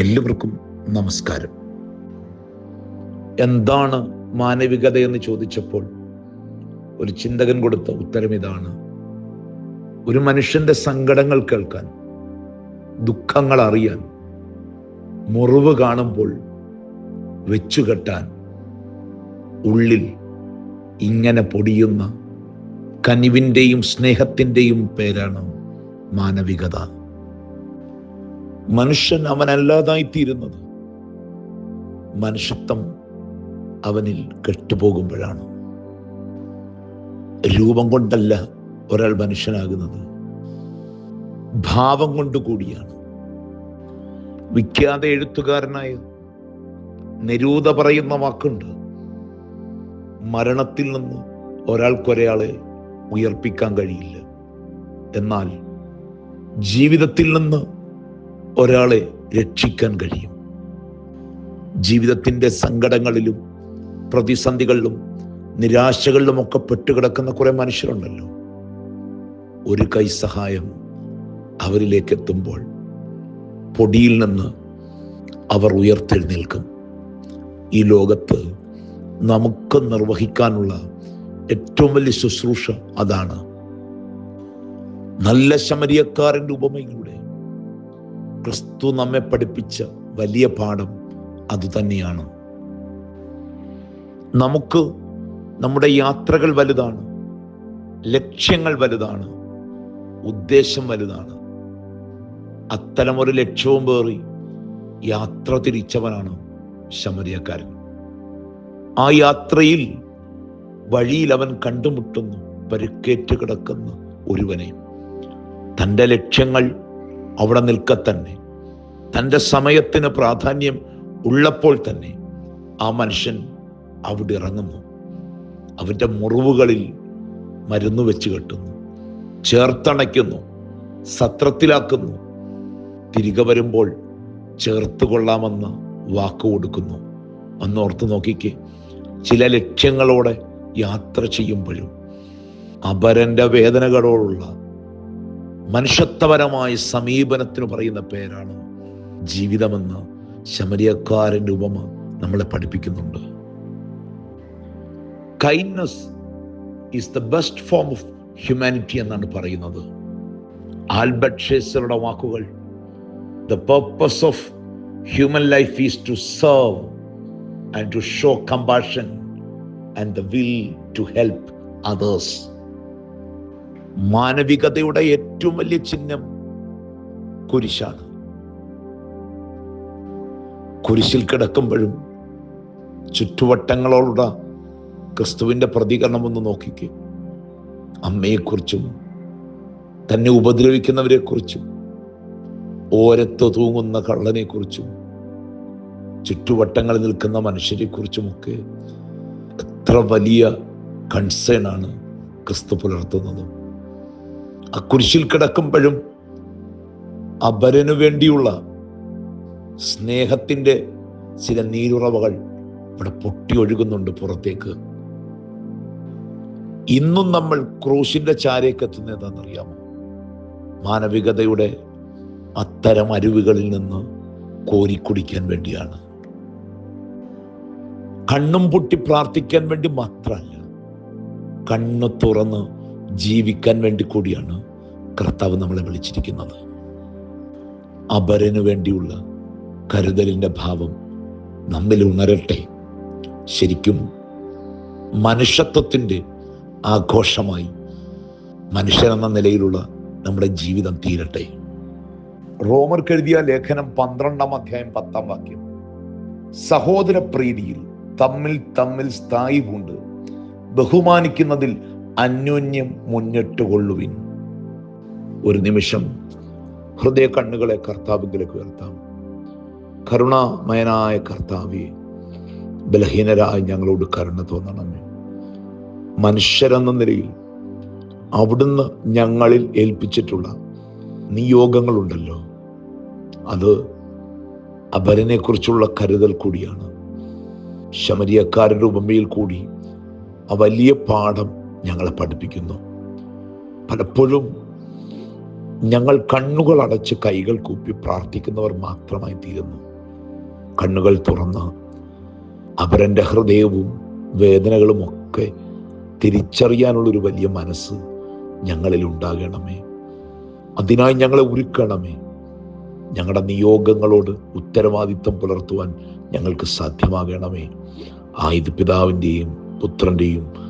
എല്ലാവർക്കും നമസ്കാരം. എന്താണ് മാനവികത എന്ന് ചോദിച്ചപ്പോൾ ഒരു ചിന്തകൻ കൊടുത്ത ഉത്തരം ഇതാണ്. ഒരു മനുഷ്യന്റെ സങ്കടങ്ങൾ കേൾക്കാൻ ദുഃഖങ്ങൾ അറിയാൻ മുറിവ് കാണുമ്പോൾ വെച്ചുകെട്ടാൻ ഉള്ളിൽ ഇങ്ങനെ പൊടിയുന്ന കനിവിന്റെയും സ്നേഹത്തിന്റെയും പേരാണ് മാനവികത. മനുഷ്യൻ അവനല്ലാതായിത്തീരുന്നത്. മനുഷ്യത്വം അവനിൽ കെട്ടുപോകുമ്പോഴാണ്. രൂപം കൊണ്ടല്ല ഒരാൾ മനുഷ്യനാകുന്നത്. ഭാവം കൊണ്ടുകൂടിയാണ് വിഖ്യാത എഴുത്തുകാരനായ നിരൂത പറയുന്ന വാക്കുണ്ട്. മരണത്തിൽ നിന്ന് ഒരാൾക്കൊരാളെ ഉയർപ്പിക്കാൻ കഴിയില്ല. എന്നാൽ ജീവിതത്തിൽ നിന്ന് ഒരാളെ രക്ഷിക്കാൻ കഴിയും. ജീവിതത്തിന്റെ സങ്കടങ്ങളിലും പ്രതിസന്ധികളിലും നിരാശകളിലും ഒക്കെ പെട്ടുകിടക്കുന്ന കുറെ മനുഷ്യരുണ്ടല്ലോ. ഒരു കൈ സഹായം അവരിലേക്ക് എത്തുമ്പോൾ പൊടിയിൽ നിന്ന് അവർ ഉയർത്തെഴുന്നേൽക്കും. ഈ ലോകത്ത് നമുക്ക് നിർവഹിക്കാനുള്ള ഏറ്റവും വലിയ ശുശ്രൂഷ അതാണ്. നല്ല ശമരിയക്കാരന്റെ ഉപമയിലൂടെ ക്രിസ്തു നമ്മെ പഠിപ്പിച്ച വലിയ പാഠം അതുതന്നെയാണ് നമുക്ക് നമ്മുടെ യാത്രകൾ വലുതാണ് ലക്ഷ്യങ്ങൾ വലുതാണ് ഉദ്ദേശം വലുതാണ്. അത്തരമൊരു ലക്ഷ്യവും പേറി യാത്ര തിരിച്ചവനാണ് ശമരിയക്കാരൻ. ആ യാത്രയിൽ വഴിയിൽ അവൻ കണ്ടുമുട്ടുന്നു പരുക്കേറ്റ് കിടക്കുന്ന ഒരുവനെ. തന്റെ ലക്ഷ്യങ്ങൾ അവിടെ നിൽക്ക തന്നെ. തന്റെ സമയത്തിന് പ്രാധാന്യം ഉള്ളപ്പോൾ തന്നെ ആ മനുഷ്യൻ അവിടെ ഇറങ്ങുന്നു. അവന്റെ മുറിവുകളിൽ മരുന്ന് വെച്ച് കെട്ടുന്നു. ചേർത്തണയ്ക്കുന്നു. സത്രത്തിലാക്കുന്നു. തിരികെ വരുമ്പോൾ ചേർത്ത് കൊള്ളാമെന്ന് വാക്ക് കൊടുക്കുന്നു. ഒന്നോർത്ത് നോക്കിക്കേ. ചില ലക്ഷ്യങ്ങളോടെ യാത്ര ചെയ്യുമ്പോഴും അപരന്റെ വേദനകളോടുള്ള മനുഷ്യത്വപരമായ സമീപനത്തിന് പറയുന്ന പേരാണ് ജീവിതമെന്ന് ശമരിയക്കാരന്റെ ഉപമ നമ്മളെ പഠിപ്പിക്കുന്നുണ്ട്. Kindness is the best form of humanity എന്നാണ് പറയുന്നത്. ആൽബർട്ട് ഷേസറുടെ വാക്കുകൾ the purpose of human life is to serve and to show compassion and the will to help others മാനവികതയുടെ ഏറ്റവും വലിയ ചിഹ്നം കുരിശാണ്. കുരിശിൽ കിടക്കുമ്പോഴും ചുറ്റുവട്ടങ്ങളോടുള്ള ക്രിസ്തുവിന്റെ പ്രതികരണം ഒന്ന് നോക്കിക്ക്. അമ്മയെക്കുറിച്ചും തന്നെ ഉപദ്രവിക്കുന്നവരെക്കുറിച്ചും ഓരത്ത് തൂങ്ങുന്ന കള്ളനെക്കുറിച്ചും ചുറ്റുവട്ടങ്ങളിൽ നിൽക്കുന്ന മനുഷ്യരെക്കുറിച്ചുമൊക്കെ എത്ര വലിയ കൺസേൺ ആണ് ക്രിസ്തു പുലർത്തുന്നത്. ആ കുരിശിൽ കിടക്കുമ്പോഴും അപരനു വേണ്ടിയുള്ള സ്നേഹത്തിന്റെ ചില നീരുറവകൾ ഇവിടെ പൊട്ടി ഒഴുകുന്നുണ്ട് പുറത്തേക്ക്. ഇന്നും നമ്മൾ ക്രൂശിന്റെ ചാരേക്ക് എന്താണെന്നറിയാമോ? മാനവികതയുടെ അത്തരം അരുവികളിൽ നിന്ന് കോരിക്കുടിക്കാൻ വേണ്ടിയാണ്. കണ്ണും പൊട്ടി പ്രാർത്ഥിക്കാൻ വേണ്ടി മാത്രമല്ല കണ്ണു തുറന്ന് ജീവിക്കാൻ വേണ്ടി കൂടിയാണ് കർത്താവ് നമ്മളെ വിളിച്ചിരിക്കുന്നത്. അപരനു വേണ്ടിയുള്ള കരുതലിന്റെ ഭാവം നമ്മിൽ ഉണരട്ടെ. ശരിക്കും മനുഷ്യത്വത്തിന്റെ ആഘോഷമായി മനുഷ്യനെന്ന നിലയിലുള്ള നമ്മുടെ ജീവിതം തീരട്ടെ. റോമർക്ക് എഴുതിയ ലേഖനം പന്ത്രണ്ടാം അധ്യായം പത്താം വാക്യം. സഹോദര പ്രീതിയിൽ തമ്മിൽ തമ്മിൽ സ്ഥായി കൊണ്ട് ബഹുമാനിക്കുന്നതിൽ അന്യോന്യം മുന്നിട്ട് കൊള്ളുവിൻ. ഒരു നിമിഷം ഹൃദയ കണ്ണുകളെ കർത്താവിലേക്ക് ഉയർത്താം. കരുണാമയനായ കർത്താവെ ബലഹീനരായി ഞങ്ങളോട് കരുണ തോന്നണമേ. മനുഷ്യരെന്ന നിലയിൽ അവിടുന്ന് ഞങ്ങളിൽ ഏൽപ്പിച്ചിട്ടുള്ള നിയോഗങ്ങളുണ്ടല്ലോ. അത് അപരനെ കുറിച്ചുള്ള കരുതൽ കൂടിയാണ്. ശമരിയക്കാരുടെ ഉപമയിൽ കൂടി ആ വലിയ പാഠം ഞങ്ങളെ പഠിപ്പിക്കുന്നു. പലപ്പോഴും ഞങ്ങൾ കണ്ണുകൾ അടച്ച് കൈകൾ കൂപ്പി പ്രാർത്ഥിക്കുന്നവർ മാത്രമായി തീരുന്നു. കണ്ണുകൾ തുറന്ന് അവരന്റെ ഹൃദയവും വേദനകളും ഒക്കെ തിരിച്ചറിയാനുള്ളൊരു വലിയ മനസ്സ് ഞങ്ങളിൽ ഉണ്ടാകണമേ. അതിനായി ഞങ്ങളെ ഒരുക്കണമേ. ഞങ്ങളുടെ നിയോഗങ്ങളോട് ഉത്തരവാദിത്വം പുലർത്തുവാൻ ഞങ്ങൾക്ക് സാധ്യമാകണമേ. ആയത് പിതാവിന്റെയും പുത്രന്റെയും